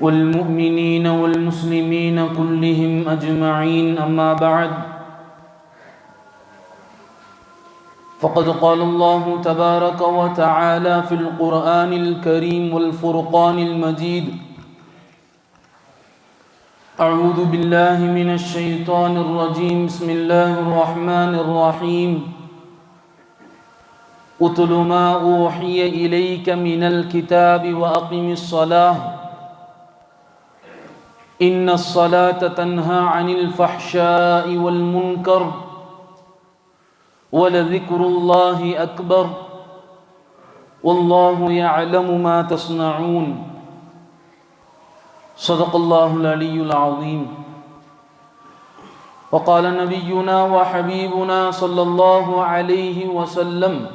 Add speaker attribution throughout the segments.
Speaker 1: والمؤمنين والمسلمين كلهم أجمعين أما بعد. فقد قال الله تبارك وتعالى في القرآن الكريم والفرقان المجيد أعوذ بالله من الشيطان الرجيم بسم الله الرحمن الرحيم. اتل ما أوحي إليك من الكتاب وأقم الصلاة. إن الصلاة تنهى عن الفحشاء والمنكر ولذكر الله أكبر والله يعلم ما تصنعون. صدق الله العلي العظيم. وقال نبينا وحبيبنا صلى الله عليه وسلم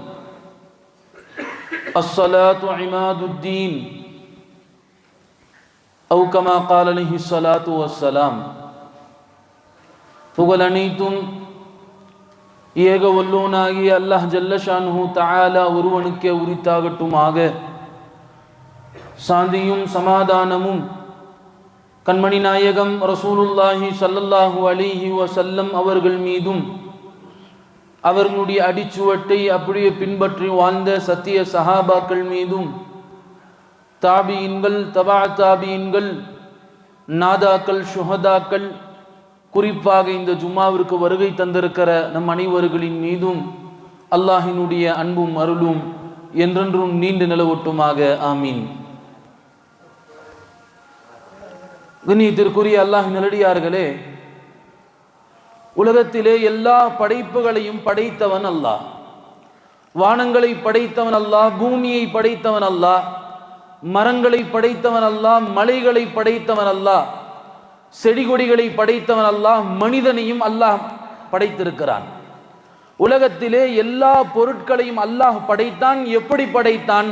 Speaker 1: الصلاة عماد الدين. அவுகமா கால் அலிஹி சலாத்து வசலாம் புகழ் அனைத்தும் ஏக வல்லோனாகி அல்லாஹ் ஜல்லஷானு தாலா ஒருவனுக்கே உரித்தாகட்டுமாக சாந்தியும் சமாதானமும் கண்மணி நாயகம் ரசூலுல்லாஹி சல்லல்லாஹு அலிஹி வசல்லம் அவர்கள் மீதும் அவர்களுடைய அடிச்சுவட்டை அப்படியே பின்பற்றி வாழ்ந்த சத்திய சஹாபாக்கள் மீதும் தாபியின்கள் தபா தாபியின்கள் நாதாக்கள் சுஹதாக்கள் குறிப்பாக இந்த ஜும்மாவிற்கு வருகை தந்திருக்கிற நம் அனைவர்களின் மீதும் அல்லாஹினுடைய அன்பும் அருளும் என்றென்றும் நீண்டு நிலவட்டுமாக. ஆமீன். கண்ணியத்திற்குரிய அல்லாஹ் நிலடியார்களே உலகத்திலே எல்லா படைப்புகளையும் படைத்தவன் அல்லாஹ். வானங்களை படைத்தவன் அல்லாஹ் பூமியை படைத்தவன் அல்லாஹ். மரங்களை படைத்தவன் அல்லாஹ் மலைகளை படைத்தவன் அல்லாஹ் செடி கொடிகளை படைத்தவன் அல்லாஹ் மனிதனையும் அல்லாஹ் படைத்திருக்கிறான். உலகத்திலே எல்லா பொருட்களையும் அல்லாஹ் படைத்தான். எப்படி படைத்தான்?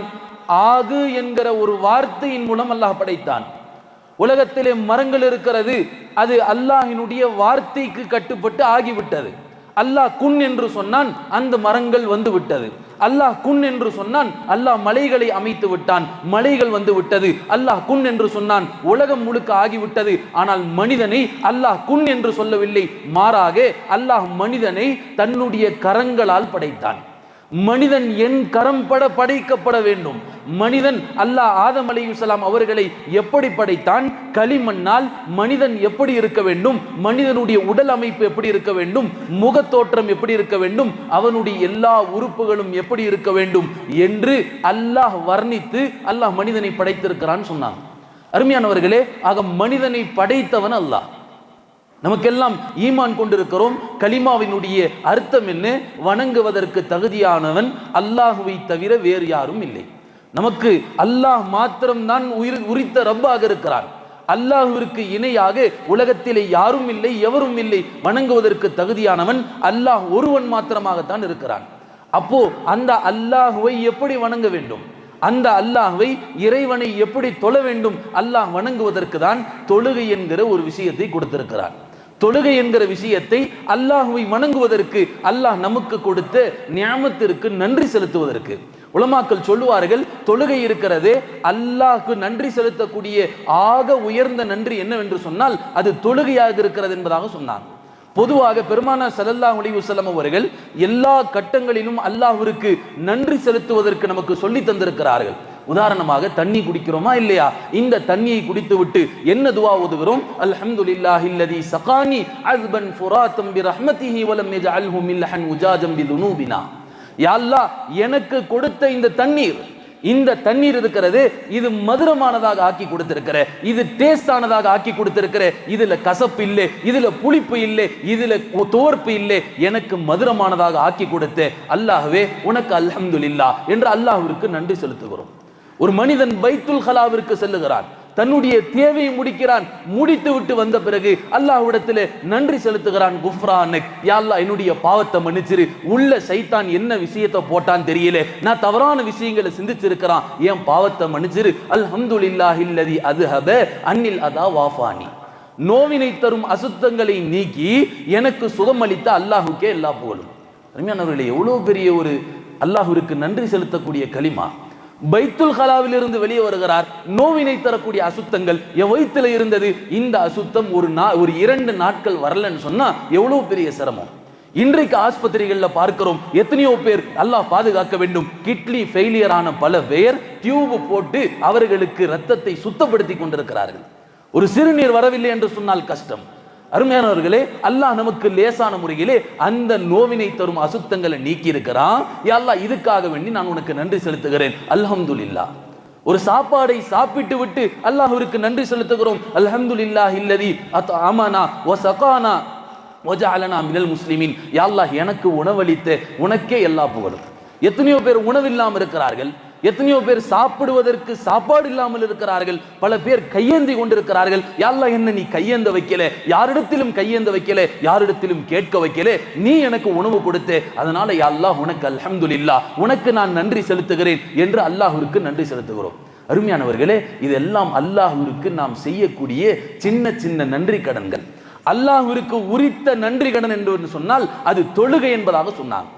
Speaker 1: ஆகு என்கிற ஒரு வார்த்தையின் மூலம் அல்லாஹ் படைத்தான். உலகத்திலே மரங்கள் இருக்கிறது அது அல்லாஹினுடைய வார்த்தைக்கு கட்டுப்பட்டு ஆகிவிட்டது. அல்லாஹ் குன் என்று சொன்னான் அந்த மரங்கள் வந்து விட்டது. அல்லாஹ் குன் என்று சொன்னான் அல்லாஹ் மலைகளை அமைத்து விட்டான். மலைகள் வந்து விட்டது. அல்லாஹ் குன் என்று சொன்னான் உலகம் முழுக்க ஆகிவிட்டது. ஆனால் மனிதனை அல்லாஹ் குன் என்று சொல்லவில்லை. மாறாக அல்லாஹ் மனிதனை தன்னுடைய கரங்களால் படைத்தான். மனிதன் என் கரம் பட படைக்கப்பட வேண்டும். மனிதன் அல்லாஹ் ஆதம் அலையுசலாம் அவர்களை எப்படி படைத்தான்? களிமண்ணால் மனிதன் எப்படி இருக்க வேண்டும்? மனிதனுடைய உடல் அமைப்பு எப்படி இருக்க வேண்டும்? முகத்தோற்றம் எப்படி இருக்க வேண்டும்? அவனுடைய எல்லா உறுப்புகளும் எப்படி இருக்க வேண்டும்? என்று அல்லாஹ் வர்ணித்து அல்லாஹ் மனிதனை படைத்திருக்கிறான் சொன்னான் அருமையானவர்களே ஆக மனிதனை படைத்தவன் அல்லாஹ். நமக்கெல்லாம் ஈமான் கொண்டிருக்கிறோம். கலிமாவினுடைய அர்த்தம் என்ன? வணங்குவதற்கு தகுதியானவன் அல்லாஹுவை தவிர வேறு யாரும் இல்லை. நமக்கு அல்லாஹ் மாத்திரம்தான் உயிர் உரித்த ரப்பாக இருக்கிறான். அல்லாஹுவிற்கு இணையாக உலகத்திலே யாரும் இல்லை எவரும் இல்லை. வணங்குவதற்கு தகுதியானவன் அல்லாஹ் ஒருவன் மாத்திரமாகத்தான் இருக்கிறான். அப்போ அந்த அல்லாஹுவை எப்படி வணங்க வேண்டும்? அந்த அல்லாஹுவை இறைவனை எப்படி தொழ வேண்டும்? அல்லாஹ் வணங்குவதற்கு தான் தொழுகை என்கிற ஒரு விஷயத்தை கொடுத்திருக்கிறான். தொழுகை என்கிற விஷயத்தை அல்லாஹுவை வணங்குவதற்கு அல்லாஹ் நமக்கு கொடுத்த ஞாபகத்திற்கு நன்றி செலுத்துவதற்கு. உலமாக்கள் சொல்லுவார்கள் தொழுகை இருக்கிறது அல்லாஹ்க்கு நன்றி செலுத்தக்கூடிய ஆக உயர்ந்த நன்றி என்னவென்று சொன்னால் அது தொழுகையாக இருக்கிறது என்பதாக சொன்னார். பொதுவாக பெருமானா சல்லல்லா அலிவுசல்லம் அவர்கள் எல்லா கட்டங்களிலும் அல்லாஹ்விற்கு நன்றி செலுத்துவதற்கு நமக்கு சொல்லி தந்திருக்கிறார்கள். உதாரணமாக தண்ணி குடிக்கிறோமா இல்லையா? இந்த தண்ணியை குடித்து விட்டு என்ன துவா ஓதுகிறோம்? அல்ஹம்துலில்லாஹி அல்லதி சகானி அஸ்பன் ஃபுராத்தம் பி ரஹ்மத்திஹி வலம் யஜஅல்ஹு மில்லஹன் உஜாஜம் பி துனூபினா யா அல்லாஹ் எனக்கு கொடுத்த இந்த தண்ணீர் இந்த தண்ணீர் இருக்கிறது இது மதுரமானதாக ஆக்கி கொடுத்திருக்கிற இது டேஸ்டானதாக ஆக்கி கொடுத்திருக்கிற இதுல கசப்பு இல்லை இதுல புளிப்பு இல்லை இதுல தோர்ப்பு இல்லை எனக்கு மதுரமானதாக ஆக்கி கொடுத்து அல்லாஹ்வே உனக்கு அல்ஹம்துல்லா என்று அல்லாஹ்விற்கு நன்றி செலுத்துகிறோம். ஒரு மனிதன் பைத்துல் ஹலாவிற்கு செல்லுகிறான். தன்னுடைய தேவையை முடிக்கிறான். முடித்து விட்டு வந்த பிறகு அல்லாஹ்விடத்தில் நன்றி செலுத்துகிறான். குஃப்ரானுக் யா என்னுடைய பாவத்தை மன்னிச்சிரு. உள்ள சைத்தான் என்ன விஷயத்தை போட்டான் தெரியல. நான் தவறான விஷயங்களை சிந்திச்சிருக்கிறான். என் பாவத்தை மன்னிச்சிரு. அல்ஹம்துலில்லாஹி அது அதுஹப அன்னில் அதா வாஃபானி. நோவினை தரும் அசுத்தங்களை நீக்கி எனக்கு சுகமளித்த அல்லாஹுக்கே எல்லா புகழும். அருமையானவர்களே எவ்வளவு பெரிய ஒரு அல்லாஹுவிற்கு நன்றி செலுத்தக்கூடிய களிமா. பைத்துல் கலாவில் இருந்து வெளியே வருகிறார். நோவினை தரக்கூடிய அசுத்தங்கள் என் வயிற்றுல இருந்தது. இந்த அசுத்தம் ஒரு நா ஒரு இரண்டு நாட்கள் வரலன்னு சொன்னா எவ்வளவு பெரிய சிரமம். இன்றைக்கு ஆஸ்பத்திரிகள்ல பார்க்கிறோம் எத்தனையோ பேர் அல்லாஹ் பாதுகாக்க வேண்டும். கிட்னி ஃபெயிலியர் ஆன பல பேர் டியூப் போட்டு அவர்களுக்கு ரத்தத்தை சுத்தப்படுத்தி கொண்டிருக்கிறார்கள். ஒரு சிறுநீர் வரவில்லை என்று சொன்னால் கஷ்டம். அருமையானவர்களே அல்லாஹ் நமக்கு லேசான முறையிலே அந்த நோவினை தரும் அசுத்தங்களை நீக்கி இருக்கிறான் யா அல்லாஹ் இதுக்காக வேண்டி நான் உனக்கு நன்றி செலுத்துகிறேன். அல்ஹம்துலில்லாஹ். ஒரு சாப்பாடை சாப்பிட்டு விட்டு அல்லாஹ்விற்கு நன்றி செலுத்துகிறோம். அல்ஹம்துலில்லாஹ் இல்லதி அத் அமனா ஒ சகானா ஒஜாலனா மினல் முஸ்லிமின். யா அல்லாஹ் எனக்கு உணவளித்த உனக்கே எல்லா புகழும். எத்தனையோ பேர் உணவில்லாமல் இருக்கிறார்கள். எத்தனையோ பேர் சாப்பிடுவதற்கு சாப்பாடு இல்லாமல் இருக்கிறார்கள். பல பேர் கையேந்தி கொண்டிருக்கிறார்கள். யாழ்லா என்ன நீ கையேந்த வைக்கல? யாரிடத்திலும் கையேந்த வைக்கல? யாரிடத்திலும் கேட்க வைக்கல? நீ எனக்கு உணவு கொடுத்து. அதனால யாழ்லா உனக்கு அல்ஹம்துலில்லா உனக்கு நான் நன்றி செலுத்துகிறேன் என்று அல்லாஹ்விற்கு நன்றி செலுத்துகிறோம். அருமையானவர்களே இதெல்லாம் அல்லாஹ்விற்கு நாம் செய்யக்கூடிய சின்ன சின்ன நன்றி கடன்கள். அல்லாஹ்விற்கு உரித்த நன்றி கடன் என்று சொன்னால் அது தொழுகை என்பதாக சொன்னாங்க.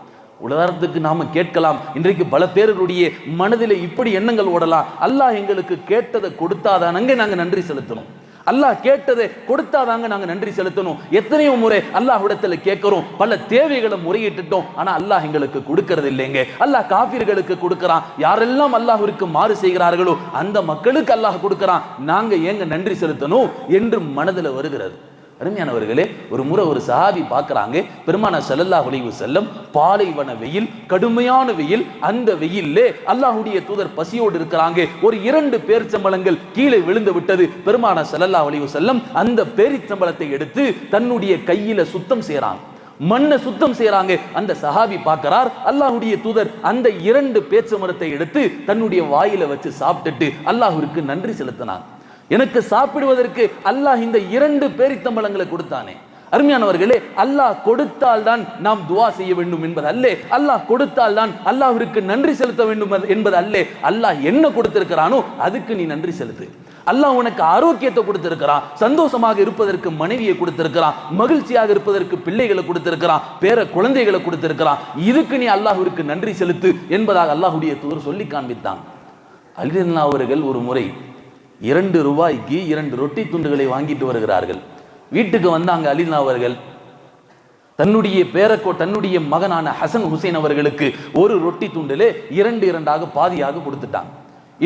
Speaker 1: உலகத்துக்கு நாம கேட்கலாம். இன்றைக்கு பல பேருடைய மனதில் இப்படி எண்ணங்கள் ஓடலாம். அல்லாஹ் எங்களுக்கு கேட்டதை கொடுத்தாதானங்க நாங்கள் நன்றி செலுத்தணும். அல்லாஹ் கேட்டதை கொடுத்தாதாங்க நாங்கள் நன்றி செலுத்தணும். எத்தனையோ முறை அல்லாஹ்விடத்துல கேட்குறோம். பல தேவைகளை முறையிட்டுட்டோம். ஆனா அல்லாஹ் எங்களுக்கு கொடுக்கறது இல்லைங்க. அல்லாஹ் காஃபிர்களுக்கு கொடுக்குறான். யாரெல்லாம் அல்லாஹிற்கு மாறு செய்கிறார்களோ அந்த மக்களுக்கு அல்லாஹ் கொடுக்குறான். நாங்கள் ஏங்க நன்றி செலுத்தணும் என்று மனதில் வருகிறது. அருமையானவர்களே ஒரு முறை ஒரு சஹாபி பார்க்குறாங்க பெருமான செல்லல்லா அலைஹி செல்லும் பாலைவன வெயில் கடுமையான வெயில் அந்த வெயில்லே அல்லாஹுடைய தூதர் பசியோடு இருக்கிறாங்க. ஒரு இரண்டு பேரிச்சம்பளங்கள் கீழே விழுந்து விட்டது. பெருமான செல்லல்லா அலைஹி செல்லும் அந்த பேரிச்சம்பளத்தை எடுத்து தன்னுடைய கையில சுத்தம் செய்கிறாங்க மண்ணை சுத்தம் செய்யறாங்க அந்த சஹாபி பார்க்கிறார் அல்லாஹுடைய தூதர் அந்த இரண்டு பேச்சு மரத்தை எடுத்து தன்னுடைய வாயில வச்சு சாப்பிட்டுட்டு அல்லாஹ்விற்கு நன்றி செலுத்தினாங்க. எனக்கு சாப்பிடுவதற்கு அல்லாஹ் இந்த இரண்டு பேரித்தம்பளங்களை கொடுத்தானே. அருமையானவர்களே அல்லாஹ் கொடுத்தால் தான் நாம் துவா செய்ய வேண்டும் என்பது அல்லே அல்லாஹ் கொடுத்தால் தான் அல்லாஹிற்கு நன்றி செலுத்த வேண்டும் என்பது அல்லே அல்லாஹ் என்ன கொடுத்திருக்கிறானோ அதுக்கு நீ நன்றி செலுத்து. அல்லாஹ் உனக்கு ஆரோக்கியத்தை கொடுத்திருக்கிறான் சந்தோஷமாக இருப்பதற்கு மனைவியை கொடுத்திருக்கிறான் மகிழ்ச்சியாக இருப்பதற்கு பிள்ளைகளை கொடுத்திருக்கிறான் பேர குழந்தைகளை கொடுத்திருக்கிறான். இதுக்கு நீ அல்லாஹ்விற்கு நன்றி செலுத்து என்பதாக அல்லாஹ்வுடைய தூர் சொல்லி காண்பித்தான். அலிரல்லா அவர்கள் ஒரு முறை இரண்டு ரூபாய்க்கு இரண்டு ரொட்டி துண்டுகளை வாங்கிட்டு வருகிறார்கள். வீட்டுக்கு வந்தாங்க அலினா அவர்கள். தன்னுடைய பேரக்கோ தன்னுடைய மகனான ஹசன் ஹுசைன் அவர்களுக்கு ஒரு ரொட்டி துண்டிலே இரண்டு இரண்டாக பாதியாக கொடுத்துட்டாங்க.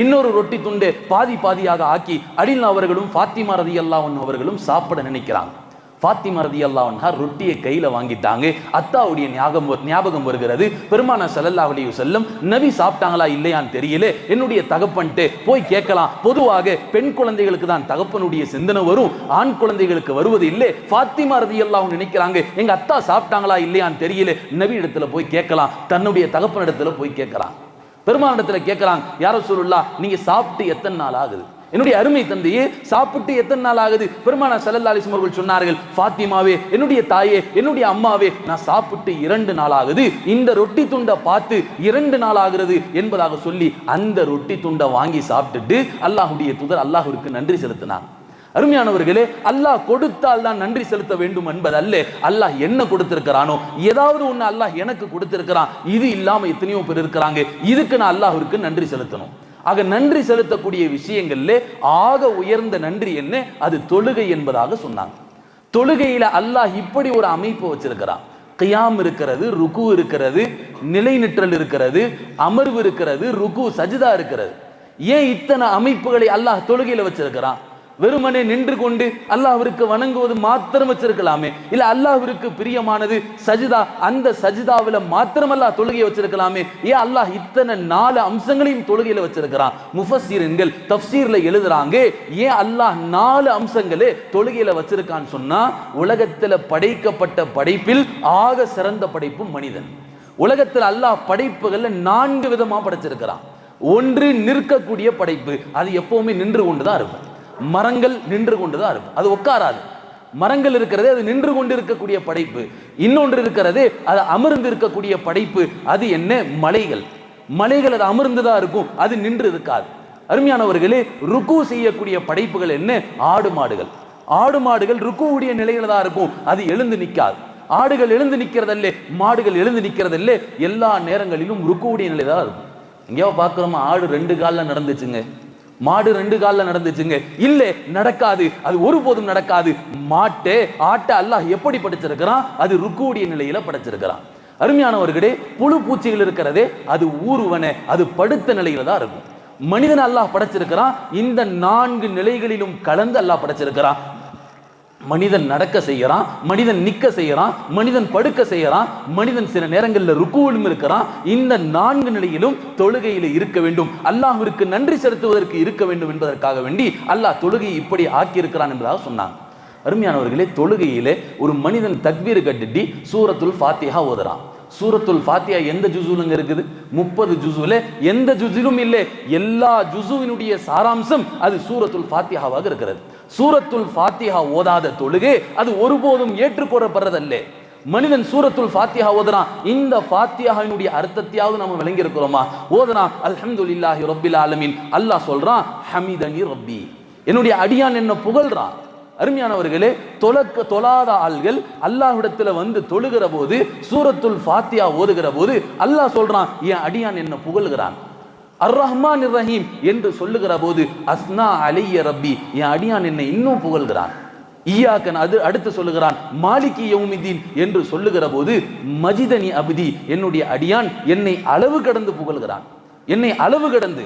Speaker 1: இன்னொரு ரொட்டி துண்டு பாதி பாதியாக ஆக்கி அடில் அவர்களும் ஃபாத்திமா ரதி அல்லாஹன் அவர்களும் சாப்பிட நினைக்கிறாங்க. ஃபாத்திமா ரதி அல்லாஹா ரொட்டியை கையில் வாங்கிட்டாங்க. அத்தாவுடைய ஞாபகம் ஞாபகம் வருகிறது. பெருமான சல்லல்லா செல்லும் நவி நபி சாப்பிட்டாங்களா இல்லையான்னு தெரியல. என்னுடைய தகப்பன்ட்டு போய் கேட்கலாம். பொதுவாக பெண் குழந்தைகளுக்கு தான் தகப்பனுடைய சிந்தனை வரும். ஆண் குழந்தைகளுக்கு வருவது இல்லை. ஃபாத்திமா ரதி அல்லாஹ் நினைக்கிறாங்க எங்க அத்தா சாப்பிட்டாங்களா இல்லையான்னு தெரியல. நபி இடத்துல போய் கேட்கலாம். தன்னுடைய தகப்பன் இடத்துல போய் கேட்கலாம். பெருமானிடத்துல கேட்கலாம் யாரோ சொல்லுல்லா நீங்க சாப்பிட்டு எத்தனை நாள் ஆகுது? என்னுடைய அருமை தந்தையே சாப்பிட்டு எத்தனை நாள் ஆகுது? பெருமானா செல்லல்லாலிசம் அவர்கள் சொன்னார்கள் ஃபாத்திமாவே என்னுடைய தாயே என்னுடைய அம்மாவே நான் சாப்பிட்டு இரண்டு நாள் ஆகுது. இந்த ரொட்டி துண்டை பார்த்து இரண்டு நாள் ஆகிறது என்பதாக சொல்லி அந்த ரொட்டி துண்டை வாங்கி சாப்பிட்டுட்டு அல்லாஹுடைய துதர் அல்லாஹுக்கு நன்றி செலுத்தினாங்க அருமையானவர்களே அல்லாஹ் கொடுத்தால் தான் நன்றி செலுத்த வேண்டும் என்பதல்ல அல்லாஹ் என்ன கொடுத்திருக்கிறானோ ஏதாவது ஒன்று அல்லாஹ் எனக்கு கொடுத்திருக்கிறான் இது இல்லாமல் எத்தனையோ பேர் இருக்கிறாங்க இதுக்கு நான் அல்லாஹ்விற்கு நன்றி செலுத்தணும். ஆக நன்றி செலுத்தக்கூடிய விஷயங்கள்ல ஆக உயர்ந்த நன்றி என்ன? அது தொழுகை என்பதாக சொன்னாங்க. தொழுகையில அல்லாஹ் இப்படி ஒரு அமைப்பு வச்சிருக்கிறான். கியாம் இருக்கிறது ருக்கு இருக்கிறது நிலைநிற்றல் இருக்கிறது அமர்வு இருக்கிறது ருக்கு சஜிதா இருக்கிறது. ஏன் இத்தனை அமைப்புகளை அல்லாஹ் தொழுகையில வச்சிருக்கிறான்? வெறுமனே நின்று கொண்டு அல்லாஹ்விற்கு வணங்குவது மாத்திரம் வச்சிருக்கலாமே. இல்ல அல்லாஹ்விற்கு பிரியமானது சஜிதா அந்த சஜிதாவில் மாத்திரம் அல்லாஹ் தொழுகையை வச்சிருக்கலாமே. ஏன் அல்லாஹ் இத்தனை நாலு அம்சங்களையும் தொழுகையில வச்சிருக்கிறான்? முஃபசீரன்கள் தப்சீர்ல எழுதுறாங்க ஏன் அல்லாஹ் நாலு அம்சங்களே தொழுகையில வச்சிருக்கான்னு சொன்னா உலகத்துல படைக்கப்பட்ட படைப்பில் ஆக சிறந்த படைப்பு மனிதன். உலகத்தில் அல்லாஹ் படைப்புகள்ல நான்கு விதமா படைச்சிருக்கிறான். ஒன்று நிற்கக்கூடிய படைப்பு அது எப்பவுமே நின்று கொண்டு தான் இருக்கும். மரங்கள் நின்று கொண்டுதான் இருக்கும். அது உட்காராது. மரங்கள் இருக்கிறது அது நின்று கொண்டு இருக்கக்கூடிய படைப்பு. இன்னொன்று இருக்கிறது அது அமர்ந்து இருக்கக்கூடிய படைப்பு. அது என்ன? மலைகள். மலைகள் அது அமர்ந்துதான் இருக்கும். அது நின்று இருக்காது. அருமையானவர்களே ருக்கு செய்யக்கூடிய படைப்புகள் என்ன? ஆடு மாடுகள். ஆடு மாடுகள் ருக்குவுடைய நிலையில தான் இருக்கும். அது எழுந்து நிற்காது ஆடுகள் எழுந்து நிற்கிறதல்ல மாடுகள் எழுந்து நிற்கிறதல்ல எல்லா நேரங்களிலும் ருக்குவுடைய நிலை தான் இருக்கும். எங்கேயோ பார்க்குறோமா? ஆடு ரெண்டு காலில் நடந்துச்சுங்க. மாடு ரெண்டு காலில் நடந்துச்சுங்க. இல்லை நடக்காது. அது ஒருபோதும் நடக்காது. மாட்டே ஆட்டை அல்லாஹ் எப்படி படைச்சிருக்கிறான்? அது ருக்குடைய நிலையில படைச்சிருக்கிறான். அருமையானவர்களே புழு பூச்சிகள் இருக்கிறதே அது ஊர்வன அது படுத்த நிலையில தான் இருக்கும். மனிதன் அல்லாஹ் படைச்சிருக்கிறான். இந்த நான்கு நிலைகளிலும் கலந்து அல்லாஹ் படைச்சிருக்கிறான். மனிதன் நடக்க செய்யறான் மனிதன் நிக்க செய்யறான் மனிதன் படுக்க செய்யறான் மனிதன் சில நேரங்களில் ருக்குவிலும் இருக்கிறான். இந்த நான்கு நிலையிலும் தொழுகையில் இருக்க வேண்டும். அல்லாஹிற்கு நன்றி செலுத்துவதற்கு இருக்க வேண்டும் என்பதற்காக வேண்டி அல்லாஹ் தொழுகையை இப்படி ஆக்கியிருக்கிறான் என்பதாக சொன்னாங்க. அருமையானவர்களே தொழுகையிலே ஒரு மனிதன் தக்வீர் கட்டிட்டு சூரத்துல் ஃபாத்தியா ஓதுறான். சூரத்துல் ஃபாத்தியா எந்த ஜுசுலுங்க இருக்குது? முப்பது ஜுசுல எந்த ஜுசிலும் இல்லை. எல்லா ஜுசுவினுடைய சாராம்சம் அது சூரத்துல் ஃபாத்தியாவாக இருக்கிறது. சூரத்துல் ஃபாத்திஹா ஓதாத தொழுகை அது ஒருபோதும் ஏற்றுக்கொள்ளப்படுறதல்ல. மனிதன் சூரத்துல் ஃபாத்தியா ஓதுறான் இந்த ஃபாத்தியாவினுடைய அர்த்தத்தையாவது நம்ம விளங்கி இருக்கிறோமா ஓதுறான் அல்ஹம்துலில்லாஹி ரப்பில் ஆலமின். அல்லாஹ் சொல்றான் ஹமிதனி ரப்பி. என்னுடைய அடியான் என்ன புகழ்றான் அருமையானவர்களே தொலக்க தொழாத ஆள்கள் அல்லாஹ்விடத்தில் வந்து தொழுகிற போது சூரத்துல் ஃபாத்தியா ஓதுகிற போது அல்லாஹ் சொல்றான் என் அடியான் என்ன புகழ்கிறான்? அர் ரஹ்மான் ரஹீம் என்று சொல்லுகிற போது அஸ்னா அலிய ரப்பி. என் அடியான் என்னை இன்னும் புகழ்கிறான். ஈயாக்கன் அது அடுத்து சொல்லுகிறான் மாலிகி யௌமிதீன் என்று சொல்லுகிற போது மஜிதனி அபிதி. என்னுடைய அடியான் என்னை அளவு கடந்து புகழ்கிறான். என்னை அளவு கடந்து.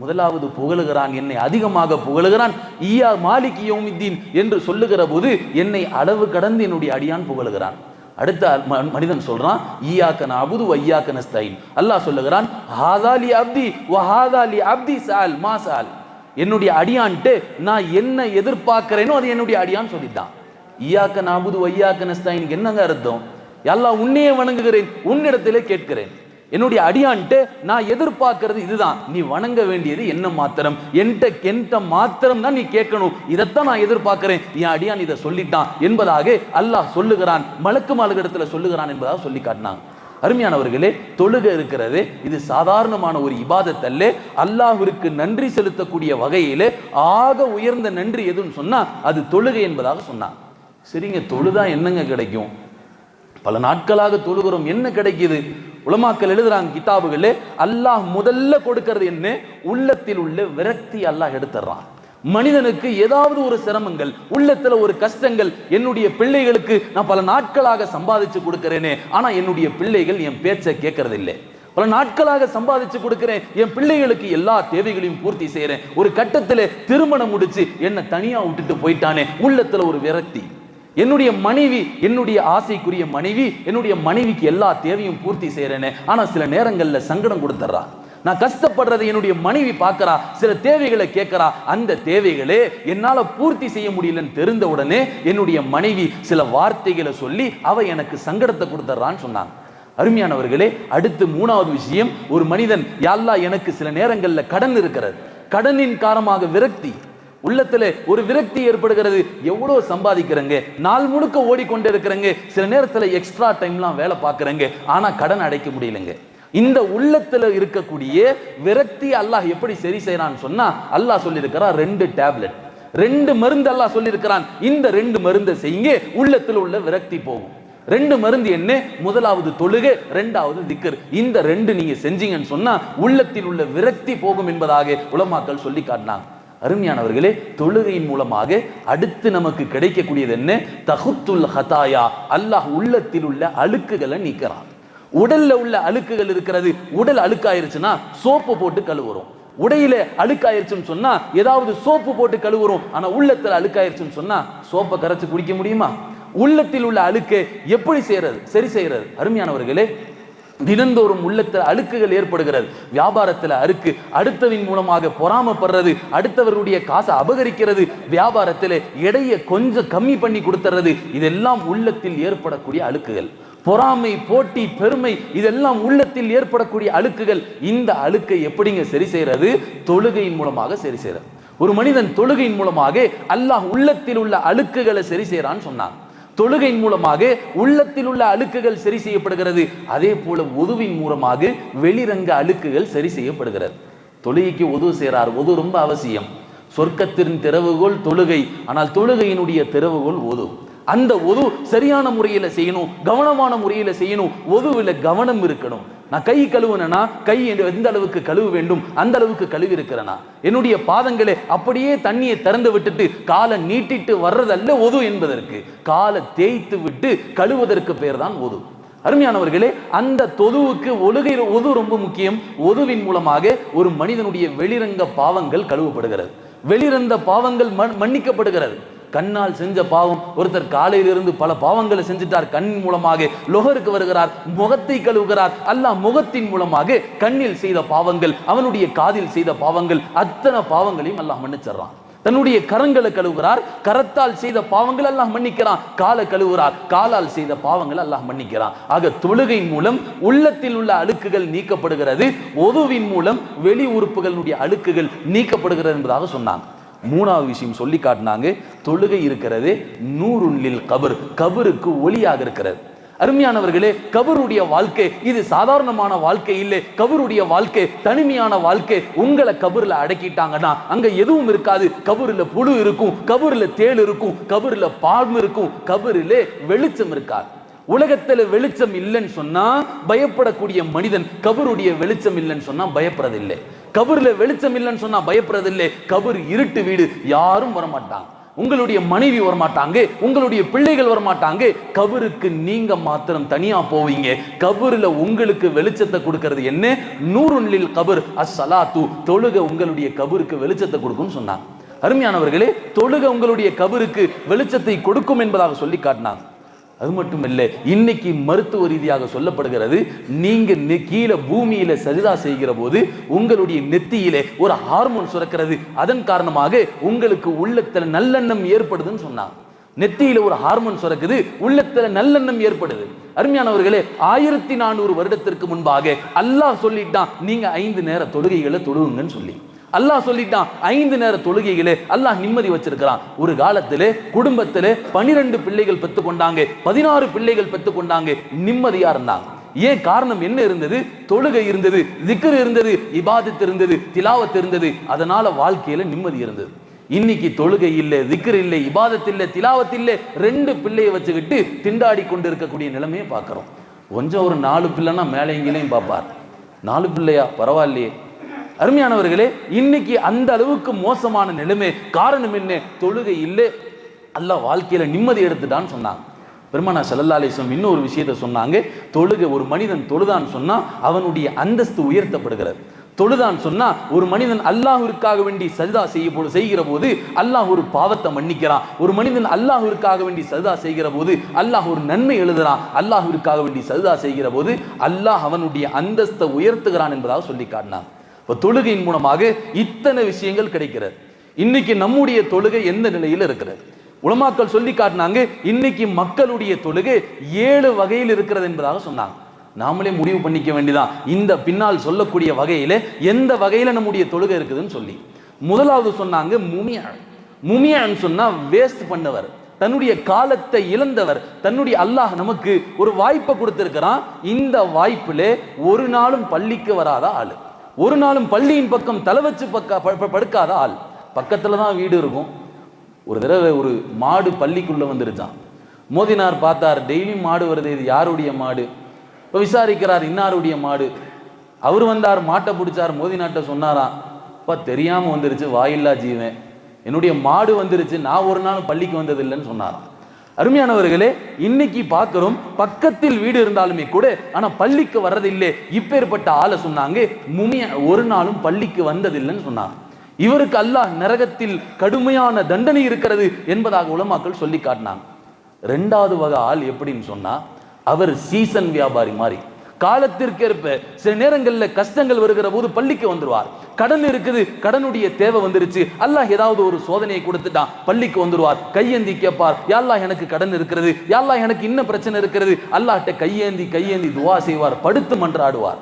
Speaker 1: முதலாவது புகழுகிறான் என்னை அதிகமாக புகழுகிறான். ஈயா மாலிக் யோமித்தீன் என்று சொல்லுகிற போது என்னை அளவு கடந்து என்னுடைய அடியான் புகழுகிறான். அடுத்த ம- மனிதன் சொல்றான் ஈயாக்கன அபுது வையாக்கன ஸ்தைன் அல்லாஹ் சொல்லுகிறான் ஹாதாலி அப்தி வஹாதாலி அப்தி சால் மா சால். என்னுடைய அடியான்ட்டு நான் என்ன எதிர்பார்க்கிறேனோ அது என்னுடைய அடியான் சொல்லிட்டான். ஈயாக்கன அபுது வையாக்கன ஸ்தைனுக்கு என்னங்க அர்த்தம்? எல்லாம் உன்னையே வணங்குகிறேன் உன்னிடத்திலே கேட்கிறேன். என்னுடைய அடியான்ட்டு நான் எதிர்பார்க்கறது இதுதான். நீ வணங்க வேண்டியது என்ன மாத்திரம்? என்கிட்ட என்கிட்ட மாத்திரம் தான் நீ கேட்கணும். இதைத்தான் நான் எதிர்பார்க்கிறேன். என் அடியான் இதை சொல்லிட்டான் என்பதாக அல்லாஹ் சொல்லுகிறான். மலக்கு மாலுகிடத்துல சொல்லுகிறான் என்பதாக சொல்லி காட்டினாங்க அருமையானவர்களே தொழுக இருக்கிறது. இது சாதாரணமான ஒரு இபாதத்தல்ல. அல்லாஹிற்கு நன்றி செலுத்தக்கூடிய வகையிலே ஆக உயர்ந்த நன்றி எதுன்னு சொன்னா அது தொழுகை என்பதாக சொன்னான். சரிங்க தொழுதா என்னங்க கிடைக்கும்? பல நாட்களாக தொழுகிறோம். என்ன கிடைக்குது? உலமாக்கள் எழுதுறாங்க கிதாபுகளே அல்லாஹ் முதல்ல கொடுக்கறது என்ன? உள்ளத்தில் உள்ள விரக்தி அல்லாஹ் எடுத்துறான் மனிதனுக்கு ஏதாவது ஒரு சிரமங்கள் உள்ளத்துல ஒரு கஷ்டங்கள் என்னுடைய பிள்ளைகளுக்கு நான் பல நாட்களாக சம்பாதிச்சு கொடுக்கிறேனே ஆனா என்னுடைய பிள்ளைகள் என் பேச்சை கேட்கறது இல்லை பல நாட்களாக சம்பாதிச்சு கொடுக்கிறேன் என் பிள்ளைகளுக்கு எல்லா தேவைகளையும் பூர்த்தி செய்யறேன். ஒரு கட்டத்துல திருமணம் முடிச்சு என்னை தனியா விட்டுட்டு போயிட்டானே உள்ளத்துல ஒரு விரக்தி. என்னுடைய மனைவி என்னுடைய ஆசைக்குரிய மனைவி என்னுடைய மனைவிக்கு எல்லா தேவையும் பூர்த்தி செய்கிறேன்னு ஆனா சில நேரங்களில் சங்கடம் கொடுத்துட்றா நான் கஷ்டப்படுறதை என்னுடைய மனைவி பார்க்கறா சில தேவைகளை கேட்கறா அந்த தேவைகளே என்னால பூர்த்தி செய்ய முடியலன்னு தெரிந்த உடனே என்னுடைய மனைவி சில வார்த்தைகளை சொல்லி அவ எனக்கு சங்கடத்தை கொடுத்துட்றான்னு சொன்னாங்க. அருமையானவர்களே அடுத்து மூணாவது விஷயம் ஒரு மனிதன் யாழ்லா எனக்கு சில நேரங்களில் கடன் இருக்கிறது. கடனின் காரணமாக விரக்தி. உள்ளத்துல ஒரு விரக்தி ஏற்படுகிறது. எவ்வளவு சம்பாதிக்கிறேங்க? நாள் முழுக்க ஓடிக்கொண்டிருக்கிறேங்க. சில நேரத்துல எக்ஸ்ட்ரா டைம்லாம் வேலை பார்க்கறேங்க. ஆனா கடன் அடைக்க முடியலங்க. இந்த உள்ளத்துல இருக்கக்கூடிய விரக்தி அல்லாஹ் எப்படி சரி செய்யறான்னு சொன்னா அல்லாஹ் சொல்லியிருக்கிறான் ரெண்டு டேப்லெட். ரெண்டு மருந்து அல்லாஹ் சொல்லியிருக்கிறான். இந்த ரெண்டு மருந்தை செய்யுங்க உள்ளத்தில் உள்ள விரக்தி போகும். ரெண்டு மருந்து என்ன? முதலாவது தொழுகை ரெண்டாவது திக்கர் இந்த ரெண்டு நீங்க செஞ்சீங்கன்னு சொன்னா உள்ளத்தில் உள்ள விரக்தி போகும் என்பதாக உலமாக்கள் சொல்லி காட்டினாங்க. அருமையானவர்களே தொழுகையின் மூலமாக அடுத்து நமக்கு கிடைக்கக்கூடியது என்ன? தகுத்துல் ஹதாயா அல்லாஹ் உள்ளத்தில் உள்ள அழுக்குகளை நீக்கிறான். உடல்ல உள்ள அழுக்குகள் இருக்கிறது உடல் அழுக்காயிருச்சுன்னா சோப்பு போட்டு கழுவுறோம். உடையில அழுக்காயிருச்சுன்னு சொன்னா ஏதாவது சோப்பு போட்டு கழுவுறோம் ஆனா உள்ளத்துல அழுக்காயிருச்சுன்னு சொன்னா சோப்பை கரைச்சு குடிக்க முடியுமா? உள்ளத்தில் உள்ள அழுக்கு எப்படி செய்யறது? சரி செய்யறது. அருமையானவர்களே தினந்தோறும் உள்ளத்தில் அழுக்குகள் ஏற்படுகிறது. வியாபாரத்தில் அழுக்கு அடுத்தவின் மூலமாக பொறாமப்படுறது அடுத்தவருடைய காசை அபகரிக்கிறது வியாபாரத்தில் எடையை கொஞ்சம் கம்மி பண்ணி கொடுத்துறது இதெல்லாம் உள்ளத்தில் ஏற்படக்கூடிய அழுக்குகள். பொறாமை போட்டி பெருமை இதெல்லாம் உள்ளத்தில் ஏற்படக்கூடிய அழுக்குகள். இந்த அழுக்கை எப்படிங்க சரி செய்யறது தொழுகையின் மூலமாக சரி செய்யறது ஒரு மனிதன் தொழுகையின் மூலமாக அல்லாஹ் உள்ளத்தில் உள்ள அழுக்குகளை சரி செய்யறான்னு சொன்னான். தொழுகையின் மூலமாக உள்ளத்தில் உள்ள அழுக்குகள் சரி செய்யப்படுகிறது. அதே போல உதுவின் மூலமாக வெளிரங்க அழுக்குகள் சரி செய்யப்படுகிறது. தொழுகைக்கு உதவு செய்கிறார் உது ரொம்ப அவசியம். சொர்க்கத்தின் திறவுகோல் தொழுகை. ஆனால் தொழுகையினுடைய திறவுகோல் ஒது. அந்த ஒது சரியான முறையில் செய்யணும். கவனமான முறையில் செய்யணும். ஒதுவில் கவனம் இருக்கணும். நான் கை கழுவுனா கை எந்த அளவுக்கு கழுவ வேண்டும்? அந்த அளவுக்கு கழுவி இருக்கிறேனா என்னுடைய பாதங்களை அப்படியே தண்ணியை திறந்து விட்டுட்டு காலை நீட்டிட்டு வர்றதல்ல ஒது என்பதற்கு. காலை தேய்த்து விட்டு கழுவதற்கு பேர் தான் ஒது. அருமையானவர்களே அந்த தொதுவுக்கு ஒழுகை ஒது ரொம்ப முக்கியம். ஒதுவின் மூலமாக ஒரு மனிதனுடைய வெளிரங்க பாவங்கள் கழுவப்படுகிறது. வெளிரந்த பாவங்கள் மன்னிக்கப்படுகிறது. கண்ணால் செஞ்ச பாவம். ஒருத்தர் காலையிலிருந்து பல பாவங்களை செஞ்சிட்டார். கண் மூலமாக லொகருக்கு வருகிறார். முகத்தை கழுவுகிறார். அல்லாஹ் முகத்தின் மூலமாக கண்ணில் செய்த பாவங்கள் அவனுடைய காதில் செய்த பாவங்கள் அத்தனை பாவங்களையும் அல்லாஹ் மன்னிச்சிடறான். தன்னுடைய கரங்களை கழுவுகிறார். கரத்தால் செய்த பாவங்கள் அல்லாஹ் மன்னிக்கிறான். காலை கழுவுகிறார். காலால் செய்த பாவங்கள் அல்லாஹ் மன்னிக்கிறான். ஆக தொழுகை மூலம் உள்ளத்தில் உள்ள அழுக்குகள் நீக்கப்படுகிறது. ஒதுவின் மூலம் வெளி உறுப்புகளுடைய அழுக்குகள் நீக்கப்படுகிறது என்பதாக சொன்னாங்க. மூணாவது விஷயம் சொல்லி காட்டினாங்க. தொழுகை இருக்கிறது நூறுள்ளில் கபர் கபருக்கு ஒளியாக இருக்கிறது. அருமையானவர்களே கபருடைய வாழ்க்கை இது சாதாரணமான வாழ்க்கை இல்லை. கபருடைய வாழ்க்கை தனிமையான வாழ்க்கை உங்களை கபரில் அடக்கிட்டாங்கன்னா அங்க எதுவும் இருக்காது. கபூர்ல புழு இருக்கும் கபருல தேள் இருக்கும் கபருல பாம்பு இருக்கும் கபருல வெளிச்சம் இருக்காது. உலகத்துல வெளிச்சம் இல்லைன்னு சொன்னா பயப்படக்கூடிய மனிதன் கபருடைய வெளிச்சம் இல்லைன்னு சொன்னா பயப்படுறதில்லை. கபூர்ல வெளிச்சம் இல்லைன்னு சொன்னா பயப்படுறதில்லை. கபர் இருட்டு வீடு யாரும் வரமாட்டாங்க. உங்களுடைய மனைவி வரமாட்டாங்க. உங்களுடைய பிள்ளைகள் வரமாட்டாங்க. கபருக்கு நீங்க மாத்திரம் தனியா போவீங்க. கபருல உங்களுக்கு வெளிச்சத்தை கொடுக்கறது என்ன? நூறுன்லில் கபர் அஸ்ஸலாத்து தொழுக உங்களுடைய கபருக்கு வெளிச்சத்தை கொடுக்கும்னு சொன்னாங்க. அருமையானவர்களே தொழுக உங்களுடைய கபருக்கு வெளிச்சத்தை கொடுக்கும் என்பதாக சொல்லி காட்டினாங்க. அது மட்டும் இல்லை இன்னைக்கு மருத்துவ ரீதியாக சொல்லப்படுகிறது நீங்க கீழே பூமியில சரிதா செய்கிற போது உங்களுடைய நெத்தியிலே ஒரு ஹார்மோன் சுரக்கிறது. அதன் காரணமாக உங்களுக்கு உள்ளத்துல நல்லெண்ணம் ஏற்படுதுன்னு சொன்னாங்க. நெத்தியில ஒரு ஹார்மோன் சுரக்குது உள்ளத்துல நல்லெண்ணம் ஏற்படுது. அருமையானவர்களே ஆயிரத்தி நானூறு வருடத்திற்கு முன்பாக அல்லாஹ் சொல்லிட்டான் நீங்க ஐந்து நேர தொழுகைகளை தொழுவுங்கன்னு சொல்லி. அல்லாஹ் சொல்லிட்டான் ஐந்து நேர தொழுகைகளே அல்லாஹ் நிம்மதி வச்சிருக்கிறான். ஒரு காலத்திலே குடும்பத்திலே பனிரெண்டு பிள்ளைகள் பெற்று கொண்டாங்க பதினாறு பிள்ளைகள் பெற்று கொண்டாங்க நிம்மதியா இருந்தாங்க. ஏன் காரணம் என்ன இருந்தது? தொழுகை இருந்தது திக்கர் இருந்தது இபாதத்து இருந்தது திலாவத் இருந்தது. அதனால வாழ்க்கையில நிம்மதி இருந்தது. இன்னைக்கு தொழுகை இல்லை திக்கர் இல்லை இபாதத் இல்லை திலாவத் இல்லை ரெண்டு பிள்ளையை வச்சுக்கிட்டு திண்டாடி கொண்டு இருக்கக்கூடிய நிலைமையை பார்க்குறோம். கொஞ்சம் ஒரு நாலு பிள்ளைன்னா மேலே எங்கேயும் பார்ப்பார். நாலு பிள்ளையா? பரவாயில்லையே. அருமையானவர்களே இன்னைக்கு அந்த அளவுக்கு மோசமான நிலைமை காரணம் என்ன? தொழுகை இல்லை. அல்ல வாழ்க்கையில நிம்மதி எடுத்துட்டான்னு சொன்னாங்க. பெருமானா சல்லல்லா இன்னொரு விஷயத்த சொன்னாங்க. தொழுகை ஒரு மனிதன் தொழுதான்னு சொன்னா அவனுடைய அந்தஸ்து உயர்த்தப்படுகிறது. தொழுதான் சொன்னா ஒரு மனிதன் அல்லாஹிற்காக வேண்டி சஜிதா செய்ய போது செய்கிற போது அல்லாஹ் ஒரு பாவத்தை மன்னிக்கிறான். ஒரு மனிதன் அல்லாஹிற்காக வேண்டி சஜிதா செய்கிற போது அல்லாஹ் ஒரு நன்மை எழுதுறான். அல்லாஹிற்காக வேண்டி சஜிதா செய்கிற போது அல்லாஹ் அவனுடைய அந்தஸ்தை உயர்த்துகிறான் என்பதாக சொல்லி காட்டினான். இப்போ தொழுகையின் மூலமாக இத்தனை விஷயங்கள் கிடைக்கிறது. இன்னைக்கு நம்முடைய தொழுகை எந்த நிலையில் இருக்கிறது? உலமாக்கள் சொல்லி காட்டினாங்க இன்னைக்கு மக்களுடைய தொழுகை ஏழு வகையில் இருக்கிறது என்பதாக சொன்னாங்க. நாமளே முடிவு பண்ணிக்க வேண்டியதான் இந்த பின்னால் சொல்லக்கூடிய வகையில் எந்த வகையில் நம்முடைய தொழுகை இருக்குதுன்னு சொல்லி. முதலாவது சொன்னாங்க முமியா முமியான்னு சொன்னா வேஸ்ட் பண்ணவர். தன்னுடைய காலத்தை இழந்தவர். தன்னுடைய அல்லாஹ் நமக்கு ஒரு வாய்ப்பை கொடுத்துருக்கிறான். இந்த வாய்ப்பில் ஒரு நாளும் பள்ளிக்கு வராத ஆளு. ஒரு நாளும் பள்ளியின் பக்கம் தலை வச்சு பக்க படுக்காத ஆள். பக்கத்தில் தான் வீடு இருக்கும். ஒரு தடவை ஒரு மாடு பள்ளிக்குள்ளே வந்துருச்சான் மோதினார் பார்த்தார் டெய்லியும் மாடு வருது இது யாருடைய மாடு? இப்போ விசாரிக்கிறார் இன்னாருடைய மாடு? அவர் வந்தார் மாட்டை பிடிச்சார் மோதினாட்டை சொன்னாராம் இப்போ தெரியாமல் வந்துருச்சு வாயில்லா ஜீவன். என்னுடைய மாடு வந்துருச்சு நான் ஒரு நாள் பள்ளிக்கு வந்ததில்லைன்னு சொன்னாராம். அருமையானவர்களே இன்னைக்கு பார்க்கிறோம் பக்கத்தில் வீடு இருந்தாலுமே கூட ஆனா பள்ளிக்கு வர்றதில்லை. இப்பேற்பட்ட ஆளை சொன்னாங்க முமிய ஒரு நாளும் பள்ளிக்கு வந்ததில்லைன்னு சொன்னாங்க. இவருக்கு அல்லாஹ் நரகத்தில் கடுமையான தண்டனை இருக்கிறது என்பதாக உலமாக்கள் சொல்லி காட்டினாங்க. ரெண்டாவது வகை ஆள் எப்படின்னு சொன்னா அவர் சீசன் வியாபாரி மாதிரி. காலத்திற்கேற்ப சில நேரங்களில் கஷ்டங்கள் வருகிற போது பள்ளிக்கு வந்துடுவார் கடன் இருக்குது கடனுடைய தேவை வந்துருச்சு. அல்லாஹ் ஏதாவது ஒரு சோதனையை கொடுத்துட்டான் பள்ளிக்கு வந்துருவார். கையேந்தி கேட்பார் யாழ்லா எனக்கு கடன் இருக்கிறது. யாழ்லா எனக்கு இன்னும் பிரச்சனை இருக்கிறது. அல்லாஹ்ட்ட கையேந்தி கையேந்தி துவா செய்வார் படுத்து மன்றாடுவார்.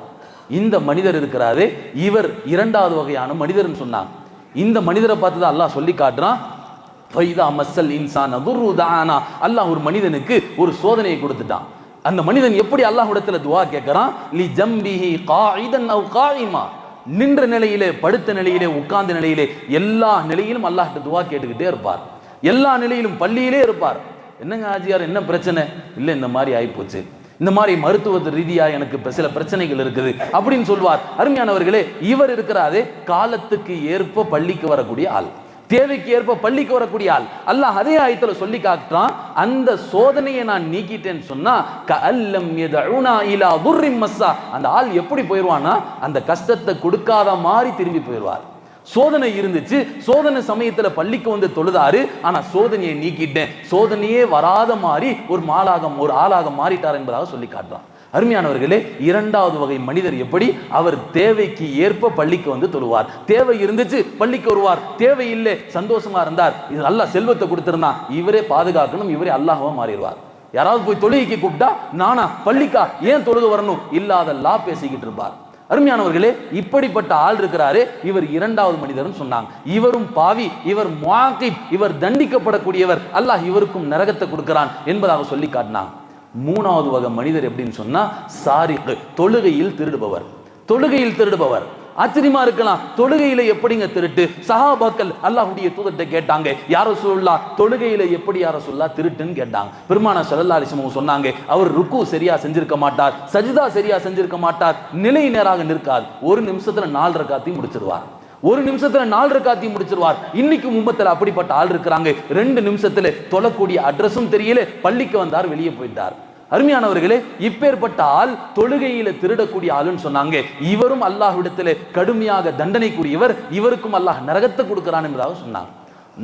Speaker 1: இந்த மனிதர் இருக்கிறாரு. இவர் இரண்டாவது வகையான மனிதர்னு சொன்னாங்க. இந்த மனிதரை பார்த்து தான் அல்லாஹ் சொல்லி காட்டுறான். ஃபைதா மஸ்ஸல் இன்சான் அல்லாஹ் ஒரு மனிதனுக்கு ஒரு சோதனையை கொடுத்துட்டான். அந்த மனிதன் எப்படி அல்லாஹ்விடத்தில் துவா கேட்கறான் லி ஜம்பிஹி காயிதன் அவ் காயிமா. நின்ற நிலையிலே படுத்த நிலையிலே உட்கார்ந்த நிலையிலே எல்லா நிலையிலும் அல்லாஹ்ட்ட துவா கேட்டுக்கிட்டே இருப்பார். எல்லா நிலையிலும் பள்ளியிலே இருப்பார். என்னங்க ஆஜியார் என்ன பிரச்சனை? இல்லை இந்த மாதிரி ஆயிப்போச்சு. இந்த மாதிரி மருத்துவ ரீதியாக எனக்கு சில பிரச்சனைகள் இருக்குது அப்படின்னு சொல்வார். அருமையானவர்களே இவர் இருக்கிறாரே காலத்துக்கு ஏற்ப பள்ளிக்கு வரக்கூடிய ஆள். தேவைக்கு ஏற்ப பள்ளிக்கு வரக்கூடிய ஆள். அல்லாஹ் அதே ஆயத்துல சொல்லி காட்டுறான் அந்த சோதனையை நான் நீக்கிட்டேன்னு சொன்னா கஅல்லம் யதஉனா இலா துர்ரின் மஸ்ஸா. அந்த ஆள் எப்படி போயிடுவான்னா அந்த கஷ்டத்தை கொடுக்காத மாதிரி திரும்பி போயிடுவார் சோதனை இருந்துச்சு சோதனை சமயத்துல பள்ளிக்கு வந்து தொழுதாரு ஆனா சோதனையை நீக்கிட்டேன். சோதனையே வராத மாதிரி ஒரு மாலாக ஒரு ஆளாக மாறிட்டார் என்பதாக சொல்லி காட்டுறான். அருமையானவர்களே இரண்டாவது வகை மனிதர் எப்படி? அவர் தேவைக்கு ஏற்ப பள்ளிக்கு வந்து தொழுவார். தேவை இருந்துச்சு பள்ளிக்கு வருவார். தேவை இல்லை சந்தோஷமா இருந்தார். இது நல்ல செல்வத்தை கொடுத்திருந்தான் இவரே பாதுகாக்கணும் இவரே அல்லாஹவா மாறிடுவார். யாராவது போய் தொழுகைக்கு கூப்பிட்டா நானா பள்ளிக்கா ஏன் தொழுது வரணும்? இல்லாத லா பேசிக்கிட்டு இருப்பார். அருமையானவர்களே இப்படிப்பட்ட ஆள் இருக்கிறாரு இவர் இரண்டாவது மனிதரும் சொன்னாங்க. இவரும் பாவி இவர் முவாகிப் இவர் தண்டிக்கப்படக்கூடியவர். அல்லாஹ் இவருக்கும் நரகத்தை கொடுக்கிறான் என்பதாக சொல்லி காட்டினாங்க. மூணாவது வகை மனிதர் எப்படின்னு சொன்னா சாரிக்கு தொழுகையில் திருடுபவர். தொழுகையில் திருடுபவர். ஆச்சரியமா இருக்கலாம். தொழுகையில எப்படிங்க திருட்டு? சஹாபாக்கள் அல்லாஹுடைய தூதத்தை கேட்டாங்க யாரோ சொல்லா தொழுகையில எப்படி யாரோ சொல்லா திருட்டுன்னு கேட்டாங்க. பெருமான சல்லல்லா சொன்னாங்க அவர் ருக்கு சரியா செஞ்சிருக்க மாட்டார் சஜிதா சரியா செஞ்சிருக்க மாட்டார் நிலை நேராக நிற்கார். ஒரு நிமிஷத்துல நாலு ரக்காத்தையும் முடிச்சிருவார். ஒரு நிமிஷத்துல நாலு ரக்காத்தையும் முடிச்சிருவார். இன்னைக்கு மும்பத்துல அப்படிப்பட்ட ஆள் இருக்கிறாங்க. ரெண்டு நிமிஷத்துல தொழக்கூடிய அட்ரஸும் தெரியல. பள்ளிக்கு வந்தார் வெளியே போயிட்டார். அருமையானவர்களே இப்பேற்பட்ட ஆள் தொழுகையில திருடக்கூடிய ஆளுன்னு சொன்னாங்க. இவரும் அல்லாஹ்விடத்திலே கடுமையாக தண்டனைக்குரியவர் இவருக்கும் அல்லாஹ் நரகத்தை கொடுக்கிறான் என்பதாக சொன்னாங்க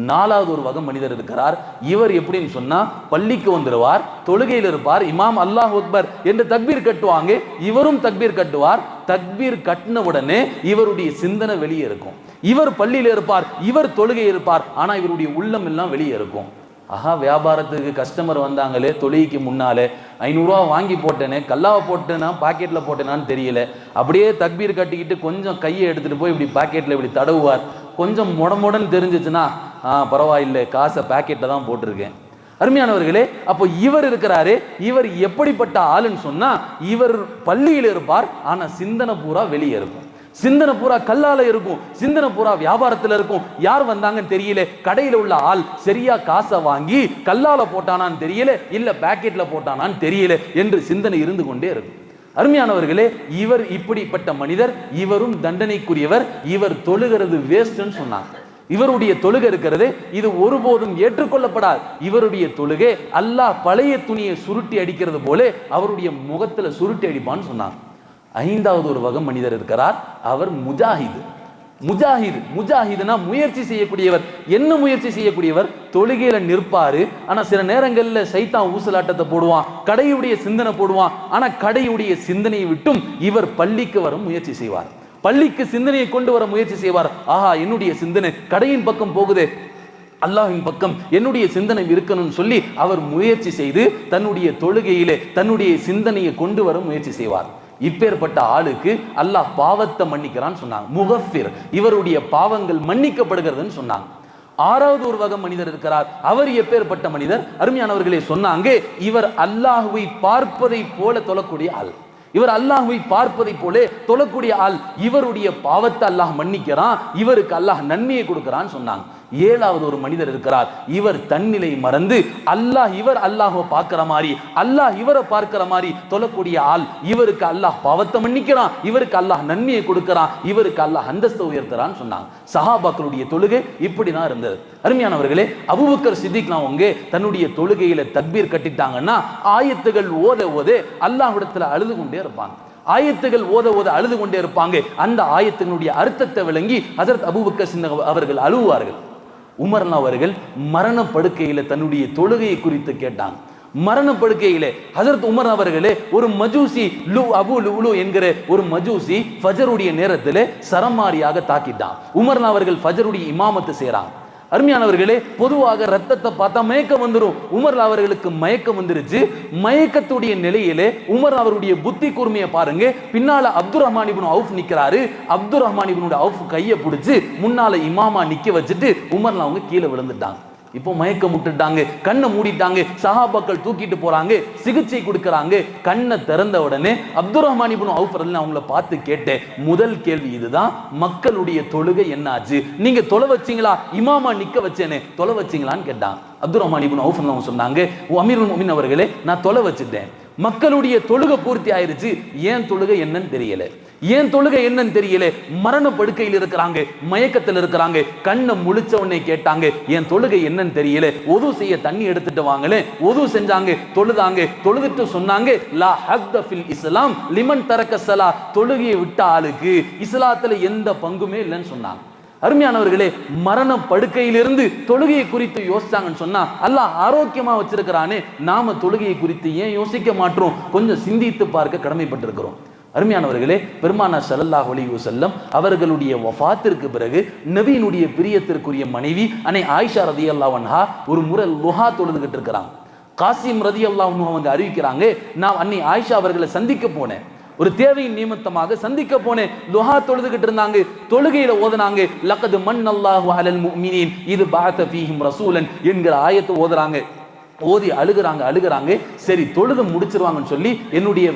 Speaker 1: நாலாவது ஒரு வகை மனிதர் இருக்கிறார். இவர் எப்படின்னு சொன்னா பள்ளிக்கு வந்துடுவார் தொழுகையில் இருப்பார் இமாம் அல்லாஹ் அக்பர் என்று தக்பீர் கட்டுவாங்க. இவரும் தக்பீர் கட்டுவார். தக்பீர் கட்டின உடனே இவருடைய சிந்தனை வெளியே இருக்கும். இவர் பள்ளியில் இருப்பார் இவர் தொழுகை இருப்பார் ஆனா இவருடைய உள்ளம் எல்லாம் வெளியே இருக்கும். ஆஹா வியாபாரத்துக்கு கஸ்டமர் வந்தாங்களே தொழிலுக்கு முன்னாலே. ஐநூறுரூவா வாங்கி போட்டேனே கல்லாவை போட்டேனா பாக்கெட்டில் போட்டேனான்னு தெரியல. அப்படியே தக்பீர் கட்டிக்கிட்டு கொஞ்சம் கையை எடுத்துகிட்டு போய் இப்படி பாக்கெட்டில் இப்படி தடவுவார். கொஞ்சம் முடமுடன் தெரிஞ்சிச்சுன்னா ஆ பரவாயில்லை காசை பாக்கெட்டில் தான் போட்டிருக்கேன். அருமையானவர்களே அப்போ இவர் இருக்கிறாரு இவர் எப்படிப்பட்ட ஆளுன்னு சொன்னா இவர் பள்ளியில் இருப்பார் ஆனால் சிந்தனை பூரா வெளியே இருக்கும். சிந்தனை பூரா கல்லால இருக்கும். சிந்தனை பூரா வியாபாரத்துல இருக்கும். யார் வந்தாங்கன்னு தெரியல. கடையில உள்ள ஆள் சரியா காசை வாங்கி கல்லால போட்டானான்னு தெரியல. இல்ல பாக்கெட்ல போட்டானான்னு தெரியல என்று சிந்தனை இருந்து கொண்டே இருக்கும். அருமையானவர்களே இவர் இப்படிப்பட்ட மனிதர் இவரும் தண்டனைக்குரியவர் இவர் தொழுகிறது வேஸ்ட்னு சொன்னாங்க. இவருடைய தொழுகை இருக்கிறது இது ஒருபோதும் ஏற்றுக்கொள்ளப்படாது. இவருடைய தொழுகை அல்லாஹ் பழைய துணியை சுருட்டி அடிக்கிறது போல அவருடைய முகத்துல சுருட்டி அடிப்பான்னு சொன்னாங்க. ஐந்தாவது ஒரு வகம் மனிதர் இருக்கிறார். அவர் முஜாஹிது. முஜாஹித். முஜாஹிதுனா முயற்சி செய்யக்கூடியவர். என்ன முயற்சி செய்யக்கூடியவர்? தொழுகையில நிற்பாரு. ஆனா சில நேரங்கள்ல சைத்தான் ஊசலாட்டத்தை போடுவான். கடையுடைய சிந்தனை போடுவான். ஆனா கடையுடைய சிந்தனையை விட்டும் இவர் பள்ளிக்கு வர முயற்சி செய்வார். பள்ளிக்கு சிந்தனையை கொண்டு வர முயற்சி செய்வார். ஆஹா என்னுடைய சிந்தனை கடையின் பக்கம் போகுதே. அல்லாஹின் பக்கம் என்னுடைய சிந்தனை இருக்கணும்னு சொல்லி அவர் முயற்சி செய்து தன்னுடைய தொழுகையிலே தன்னுடைய சிந்தனையை கொண்டு வர முயற்சி செய்வார். இப்பேற்பட்ட ஆளுக்கு அல்லாஹ் பாவத்தை மன்னிக்கிறான்னு சொன்னாங்க. முகஃபிர் இவருடைய பாவங்கள் மன்னிக்கப்படுகிறதுன்னு சொன்னாங்க. ஆறாவது ஒரு வகை மனிதர் இருக்கிறார். அவர் எப்பேற்பட்ட மனிதர்? அருமையானவர்களே சொன்னாங்க இவர் அல்லாஹுவை பார்ப்பதை போல தொழக்கூடிய ஆள். இவர் அல்லாஹுவை பார்ப்பதை போல தொழக்கூடிய ஆள். இவருடைய பாவத்தை அல்லாஹ் மன்னிக்கிறான். இவருக்கு அல்லாஹ் நன்மையை கொடுக்கிறான்னு சொன்னாங்க. ஏழாவது ஒரு மனிதர் இருக்கிறார். இவர் தன்னிலை மறந்து அல்லாஹ் இவர் அல்லாஹ பார்க்கிற மாதிரி அல்லாஹ் இவரை பார்க்கிற மாதிரி தொழக்கூடிய ஆள் இவருக்கு அல்லாஹ் பாவத்தை மன்னிக்கிறான் இவருக்கு அல்லாஹ் நன்மையை கொடுக்கிறான் இவருக்கு அல்லாஹ் அந்தஸ்தை உயர்த்துறான்னு சொன்னாங்க. சஹாபாக்களுடைய தொழுகை இப்படிதான் இருந்தது. அருமையானவர்களே அபுபக்கர் சித்திக் அவங்க தன்னுடைய தொழுகையில தக்பீர் கட்டிட்டாங்கன்னா ஆயத்துகள் ஓத ஓத அல்லாஹிடத்துல அழுது கொண்டே இருப்பாங்க. ஆயத்துகள் ஓத ஓத அழுது கொண்டே இருப்பாங்க. அந்த ஆயத்தினுடைய அர்த்தத்தை விளங்கி ஹசரத் அபுபக்கர் சின்ன அவர்கள் அழுவார்கள். உமர்னா அவர்கள் மரணப்படுக்கையில தன்னுடைய தொழுகையை குறித்து கேட்டாங்க. மரணப்படுக்கையிலே ஹசரத் உமர் அவர்களே ஒரு மஜூசி லு அபு லுலு என்கிற ஒரு மஜூசி ஃபஜருடைய நேரத்தில் சரமாரியாக தாக்கிட்டான். உமர்னா அவர்கள் ஃபஜருடைய இமாமத்து செய்றாங்க அருமையானவர்களே பொதுவாக ரத்தத்தை பார்த்தா மயக்கம் வந்துடும் உமர் அவர்களுக்கு மயக்கம் வந்துருச்சு. மயக்கத்துடைய நிலையிலே உமர் அவருடைய புத்தி கூர்மையை பாருங்க. பின்னால அப்துல் ரஹ்மான் அவுஃப் நிக்கிறாரு. அப்துல் ரஹ்மான் இப்னு அவுஃப் கையை பிடிச்சு முன்னால இமாமா நிக்க வச்சுட்டு உமர்ல அவங்க கீழே விழுந்துட்டாங்க. இப்போ மயக்கம் விட்டுட்டாங்க கண்ணை மூடிட்டாங்க சஹாபாக்கள் தூக்கிட்டு போறாங்க சிகிச்சை கொடுக்குறாங்க. கண்ணை திறந்த உடனே அப்துல் ரஹ்மான் இப்னு அவுஃப் அவங்கள பார்த்து கேட்டேன். முதல் கேள்வி இதுதான் மக்களுடைய தொழுகை என்னாச்சு? நீங்க தொலை வச்சீங்களா? இமாமா நிக்க வச்சேனே தொலை வச்சீங்களான்னு கேட்டான். அப்துல் ரஹ்மான் இப்னு அவுஃப் அவங்க சொன்னாங்க "ஓ, அமீர் முஃமின் அவர்களே நான் தொலை வச்சுட்டேன். மக்களுடைய தொழுகை பூர்த்தி ஆயிருச்சு ஏன் தொழுகை என்னன்னு தெரியல. ஏன் தொழுகை என்னன்னு தெரியல. மரண படுக்கையில் இருக்கிறாங்க மயக்கத்தில் இருக்கிறாங்க கண்ணை முழிச்ச உடனே கேட்டாங்க என் தொழுகை என்னன்னு தெரியல. ஒது செய்ய தண்ணி எடுத்துட்டு வாங்களே. ஒது செஞ்சாங்க தொழுதாங்க. தொழுதுட்டு சொன்னாங்க லா ஹக்த ஃபில் இஸ்லாம் லிமன் தரக்க சலா. தொழுகையை விட்ட ஆளுக்கு இஸ்லாத்துல எந்த பங்குமே இல்லைன்னு சொன்னாங்க. அருமையானவர்களே மரண படுக்கையிலிருந்து தொழுகையை குறித்து யோசிச்சாங்கன்னு சொன்னா அல்லாஹ் ஆரோக்கியமா வச்சிருக்கிறானே நாம தொழுகையை குறித்து ஏன் யோசிக்க மாட்டோம்? கொஞ்சம் சிந்தித்து பார்க்க கடமைப்பட்டிருக்கிறோம். அருமையானவர்களே பெருமானா சல்லல்லாஹ் ஒலிவு செல்லம் அவர்களுடைய வஃபாத்திற்கு பிறகு நபியினுடைய பிரியத்திற்குரிய மனைவி அன்னை ஆயிஷா ரதி அல்லாவன்ஹா ஒரு முறை லுஹா தொழுதுகிட்டு இருக்கிறாங்க. காசிம் ரதி அல்லாஹ் வந்து அறிவிக்கிறாங்க நான் அன்னை ஆயிஷா அவர்களை சந்திக்க போனேன். ஒரு தேவையின் நிமித்தமாக சந்திக்க போனேன். லுஹா தொழுதுகிட்டு இருந்தாங்க தொழுகையில ஓதுனாங்க. லக்கது மன் அல்லாஹு அலல் முஃமினீன் இது பாத்த ஃபீஹிம் ரசூலன் என்கிற ஆயத்தை ஓதுறாங்க. ஓதி அழுகுறாங்க அழுகுறாங்க. சரி தொழுது முடிச்சிருவாங்கன்னு சொல்லி என்னுடைய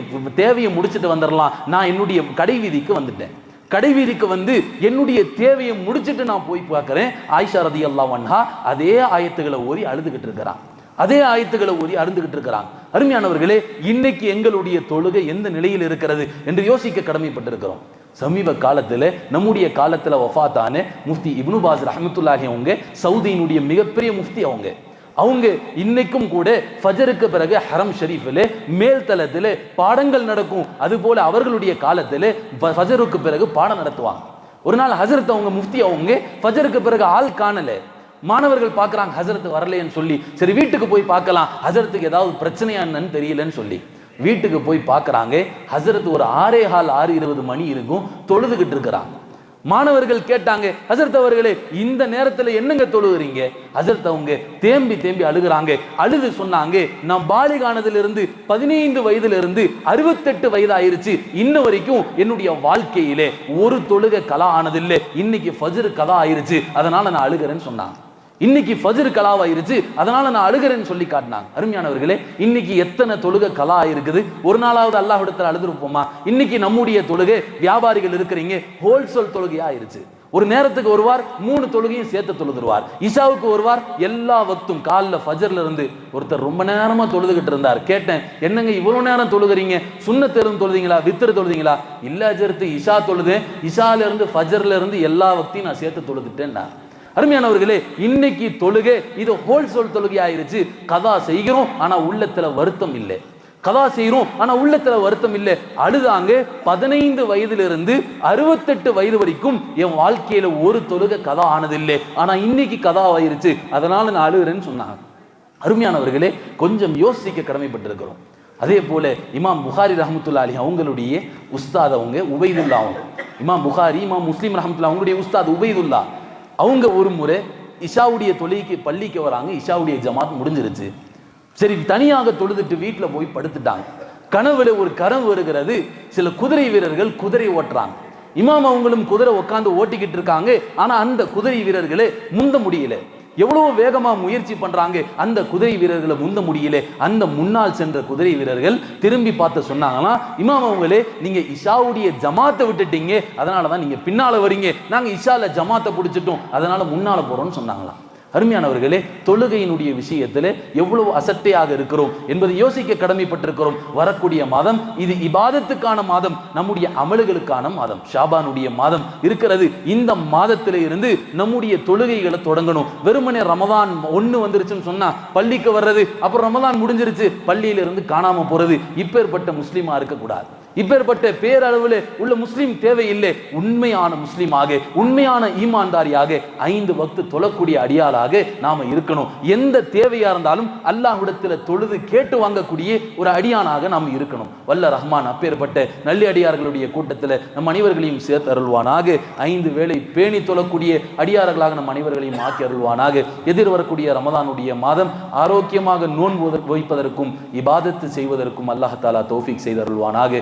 Speaker 1: தேவையை முடிச்சிட்டு வந்துடலாம் நான் என்னுடைய கடை வீதிக்கு வந்துட்டேன். கடைவீதிக்கு வந்து என்னுடைய தேவையை முடிச்சிட்டு நான் போய் பார்க்குறேன். ஆயிஷா ரதி வன்ஹா அதே ஆயத்துகளை ஓதி அழுதுகிட்டு இருக்கிறான். அதே ஆயத்துகளை ஓதி அருந்துகிட்டு இருக்கிறாங்க அருமையானவர்களே இன்னைக்கு எங்களுடைய தொழுகை எந்த நிலையில் இருக்கிறது என்று யோசிக்க கடமைப்பட்டிருக்கிறோம். சமீப காலத்துல நம்முடைய காலத்தில் வஃபாத்தான முஃப்தி இப்னு பாஸ் ரஹமத்துல்லாஹி அவங்க சவுதியினுடைய மிகப்பெரிய முஃப்தி அவங்க. அவங்க இன்னைக்கும் கூட ஃபஜருக்கு பிறகு ஹரம் ஷெரீஃபில் மேல் தளத்தில் பாடங்கள் நடக்கும். அதுபோல் அவர்களுடைய காலத்தில் ஃபஜருக்கு பிறகு பாடம் நடத்துவாங்க. ஒரு நாள் ஹசரத் அவங்க முஃப்தி அவங்க ஃபஜருக்கு பிறகு ஆள் காணலை. மாணவர்கள் பார்க்குறாங்க ஹசரத் வரலைன்னு சொல்லி. சரி வீட்டுக்கு போய் பார்க்கலாம். ஹசரத்துக்கு ஏதாவது பிரச்சனையா என்னன்னு தெரியலன்னு சொல்லி. வீட்டுக்கு போய் பார்க்குறாங்க. ஹசரத் ஒரு ஆறே ஹால் ஆறு இருபது மணி இருக்கும் தொழுதுகிட்டு இருக்கிறாங்க. மாணவர்கள் கேட்டாங்க ஹசரத் அவர்களே இந்த நேரத்துல என்னங்க தொழுகிறீங்க? ஹசரத் அவங்க தேம்பி தேம்பி அழுகுறாங்க. அழுது சொன்னாங்க நான் பாலிகானதிலிருந்து பதினைந்து வயதுல இருந்து அறுபத்தெட்டு வயது ஆயிருச்சு இன்ன வரைக்கும் என்னுடைய வாழ்க்கையிலே ஒரு தொழுகை கலா ஆனதில்லை. இன்னைக்கு ஃபஜ்ரு கலா ஆயிருச்சு. அதனால நான் அழுகிறேன்னு சொன்னாங்க. இன்னைக்கு ஃபஜ்ர் கலாவாயிருச்சு. அதனால நான் அழுகிறேன்னு சொல்லி காட்டினாங்க. அருமையானவர்களே இன்னைக்கு எத்தனை தொழுகை கலா ஆயிருக்குது ஒரு நாளாவது அல்லாஹ் இடத்துல அழுதுருப்போமா? இன்னைக்கு நம்முடைய தொழுகை வியாபாரிகள் இருக்கிறீங்க ஹோல்சேல் தொழுகையா ஆயிருச்சு ஒரு நேரத்துக்கு ஒருவார் மூணு தொழுகையும் சேர்த்து தொழுதுருவார். இஷாவுக்கு ஒருவார் எல்லா வக்தும் காலில் ஃபஜர்ல இருந்து ஒருத்தர் ரொம்ப நேரமா தொழுதுகிட்டு இருந்தார். கேட்டேன் என்னங்க இவ்வளவு நேரம் தொழுகிறீங்க? சுண்ண இருந்து தொழுதிங்களா? வித்திரு தொழுதிங்களா? இல்லை அஜர்த்து இஷா தொழுது இஷால இருந்து ஃபஜர்ல இருந்து எல்லா வக்தையும் நான் சேர்த்து தொழுதுட்டேன்னா அருமையானவர்களே இன்னைக்கு தொழுகை இது ஹோல்சேல் தொழுகை ஆயிருச்சு. கதா செய்கிறோம் ஆனா உள்ளத்துல வருத்தம் இல்லை. கதா செய்கிறோம் ஆனா உள்ளத்துல வருத்தம் இல்லை. அழுதாங்க பதினைந்து வயதிலிருந்து அறுபத்தெட்டு வயது வரைக்கும் என் வாழ்க்கையில ஒரு தொழுகை கதா ஆனதில்லை. ஆனா இன்னைக்கு கதா ஆயிருச்சு. அதனால நான் அழுகிறேன்னு சொன்னாங்க. அருமையானவர்களே கொஞ்சம் யோசிக்க கடமைப்பட்டிருக்கிறோம். அதே போல இமாம் புகாரி ரஹமத்துல்லா அலி அவங்களுடைய உஸ்தாத் அவங்க உபைதுல்லா அவங்க. இமாம் புகாரி இமாம் முஸ்லீம் ரஹமத்துல்லா அவங்களுடைய உஸ்தாத் உபைதுல்லா. அவங்க ஒரு முறை இஷாவுடைய தொழிலுக்கு பள்ளிக்கு வராங்க இஷாவுடைய ஜமாத் முடிஞ்சிருச்சு. சரி தனியாக தொழுதுட்டு வீட்டில் போய் படுத்துட்டாங்க. கனவுல ஒரு கனவு வருகிறது. சில குதிரை வீரர்கள் குதிரை ஓட்டுறாங்க. இமாம் அவங்களும் குதிரை உட்காந்து ஓட்டிக்கிட்டு இருக்காங்க. ஆனால் அந்த குதிரை வீரர்களை முந்த முடியல. எவ்வளவு வேகமா முயற்சி பண்றாங்க? அந்த குதிரை வீரர்களை முந்த முடியல. அந்த முன்னால் சென்ற குதிரை வீரர்கள் திரும்பி பார்த்து சொன்னாங்கன்னா இமாம் அவங்களே நீங்க இஷாவுடைய ஜமாத்தை விட்டுட்டீங்க. அதனால தான் நீங்க பின்னால வரீங்க. நாங்க இஷால ஜமாத்தை பிடிச்சிட்டோம். அதனால முன்னால போறோம்னு சொன்னாங்களாம். அருமையானவர்களே தொழுகையினுடைய விஷயத்தில் எவ்வளவு அசட்டையாக இருக்கிறோம் என்பதை யோசிக்க கடமைப்பட்டிருக்கிறோம். வரக்கூடிய மாதம் இது இபாதத்துக்கான மாதம் நம்முடைய அமல்களுக்கான மாதம் ஷாபானுடைய மாதம் இருக்கிறது. இந்த மாதத்தில இருந்து நம்முடைய தொழுகைகளை தொடங்கணும். வெறுமனே ரமதான் ஒண்ணு வந்துருச்சுன்னு சொன்னா பள்ளிக்கு வர்றது அப்புறம் ரமதான் முடிஞ்சிருச்சு பள்ளியில இருந்து காணாம போறது இப்பேற்பட்ட முஸ்லீமா இருக்கக்கூடாது. இப்பேற்பட்ட பேரளவில் உள்ள முஸ்லீம் தேவையில்லை. உண்மையான முஸ்லீமாக உண்மையான ஈமான்தாரியாக ஐந்து வக்து தொழக்கூடிய அடியாளாக நாம இருக்கணும். எந்த தேவையா இருந்தாலும் அல்லாஹ்விடத்தில் தொழுது கேட்டு வாங்கக்கூடிய ஒரு அடியானாக நாம் இருக்கணும். வல்ல ரஹ்மான் அப்பேற்பட்ட நல்ல அடியார்களுடைய கூட்டத்தில் நம் அனைவர்களையும் சேர்த்து அருள்வானாக. ஐந்து வேளை பேணி தொழக்கூடிய அடியார்களாக நம் அனைவர்களையும் ஆக்கி அருள்வானாக. எதிர் வரக்கூடிய ரமதானுடைய மாதம் ஆரோக்கியமாக நோன்பு வைப்பதற்கும் இபாதத்து செய்வதற்கும் அல்லாஹ் தாலா தௌஃபீக் அருள்வானாக.